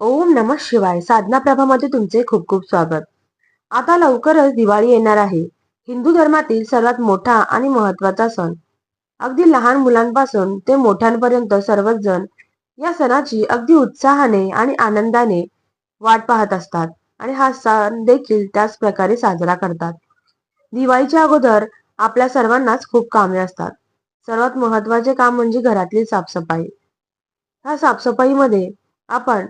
ओम नमः शिवाय. साधना प्रभामध्ये तुमचे खूप खूप स्वागत. आता लवकरच दिवाळी येणार आहे. हिंदू धर्मातील सर्वात मोठा आणि महत्त्वाचा सण. अगदी लहान मुलांपासून ते मोठ्यांपर्यंत सर्वच जण या सणाची अगदी उत्साहाने आणि आनंदाने वाट पाहत असतात आणि हा सण देखील त्याच प्रकारे साजरा करतात. दिवाळीच्या अगोदर आपल्या सर्वांनाच खूप कामे असतात. सर्वात महत्त्वाचे काम म्हणजे घरातली साफसफाई. ह्या साफसफाईमध्ये आपण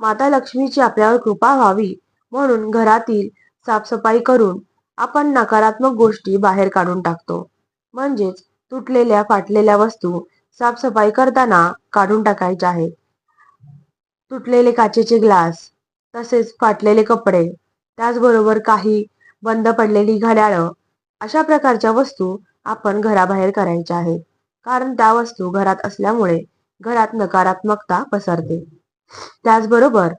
माता लक्ष्मीची आपल्यावर कृपा व्हावी म्हणून घरातील साफसफाई करून आपण नकारात्मक गोष्टी बाहेर काढून टाकतो. म्हणजेच तुटलेल्या फाटलेल्या वस्तू साफसफाई करताना काढून टाकायच्या आहेत तुटलेले काचेचे ग्लास तसेच फाटलेले कपडे त्याचबरोबर काही बंद पडलेली घड्याळं अशा प्रकारच्या वस्तू आपण घराबाहेर करायच्या आहेत कारण त्या वस्तू घरात असल्यामुळे घरात नकारात्मकता पसरते. त्याचबरोबर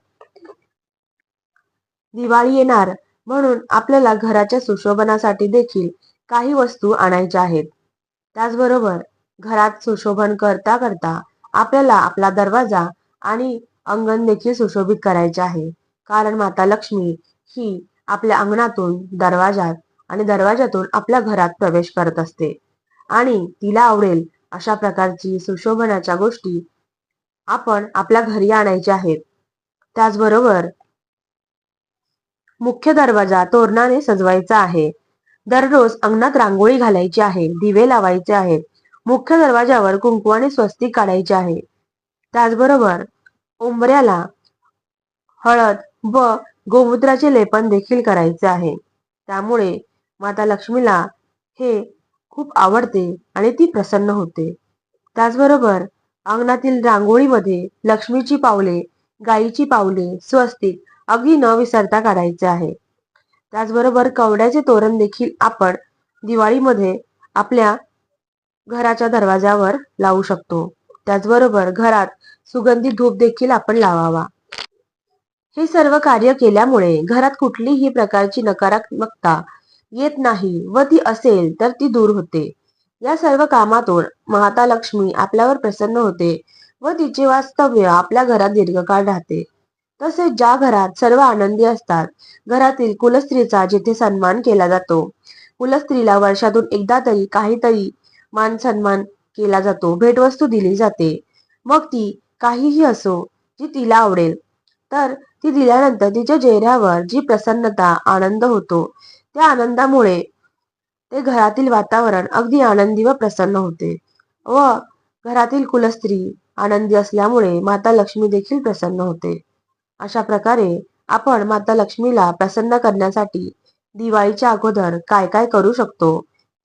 दिवाळी येणार म्हणून आपल्याला घराच्या सुशोभनासाठी देखील काही वस्तू आणायच्या आहेत. त्याचबरोबर घरात सुशोभन करता करता आपल्याला आपला दरवाजा आणि अंगण देखील सुशोभित करायचे आहे. कारण माता लक्ष्मी ही आपल्या अंगणातून दरवाजात आणि दरवाजातून आपल्या घरात प्रवेश करत असते. आणि तिला आवडेल अशा प्रकारची सुशोभनाच्या गोष्टी आपण आपल्या घरी आणायचे आहेत. त्याचबरोबर मुख्य दरवाजा तोरणाने सजवायचा आहे. दररोज अंगणात रांगोळी घालायची आहे दिवे लावायचे आहेत. मुख्य दरवाजावर आणि स्वस्तिक काढायचे आहे. त्याचबरोबर उंबऱ्याला हळद व गोमूत्राचे लेपन देखील करायचे आहे. त्यामुळे माता लक्ष्मीला हे खूप आवडते आणि ती प्रसन्न होते. त्याचबरोबर अंगणातील रांगोळीमध्ये लक्ष्मीची पावले गाईची पावले स्वस्तिक अगदी न विसरता काढायचे आहे. त्याचबरोबर कवड्याचे तोरण देखील आपण दिवाळीमध्ये आपल्या घराच्या दरवाजावर लावू शकतो. त्याचबरोबर घरात सुगंधी धूप देखील आपण लावावा. हे सर्व कार्य केल्यामुळे घरात कुठलीही प्रकारची नकारात्मकता येत नाही व ती असेल तर ती दूर होते. या सर्व कामातून माता लक्ष्मी आपल्यावर प्रसन्न होते व तिचे वास्तव्य आपल्या घरात दीर्घकाळ राहते. तसेच ज्या घरात सर्व आनंदी असतात घरातील कुलस्त्रीचा जिथे सन्मान केला जातो कुलस्त्रीला वर्षातून एकदा तरी काहीतरी मान सन्मान केला जातो भेटवस्तू दिली जाते. मग ती काहीही असो जी तिला आवडेल तर ती दिल्यानंतर तिच्या चेहऱ्यावर जी प्रसन्नता आनंद होतो त्या आनंदामुळे ते घरातील वातावरण अगदी आनंदी व प्रसन्न होते. व घरातील कुलस्त्री आनंदी असल्यामुळे माता लक्ष्मी देखील प्रसन्न होते. अशा प्रकारे आपण माता लक्ष्मीला प्रसन्न करण्यासाठी दिवाळीच्या अगोदर काय काय करू शकतो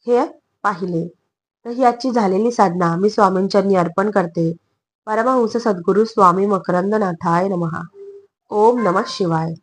हे पाहिले. तर ही आजची झालेली साधना मी स्वामींचरणी अर्पण करते. परमहंस सद्गुरू स्वामी मकरंद नाथाय नमहा ओम नमः शिवाय.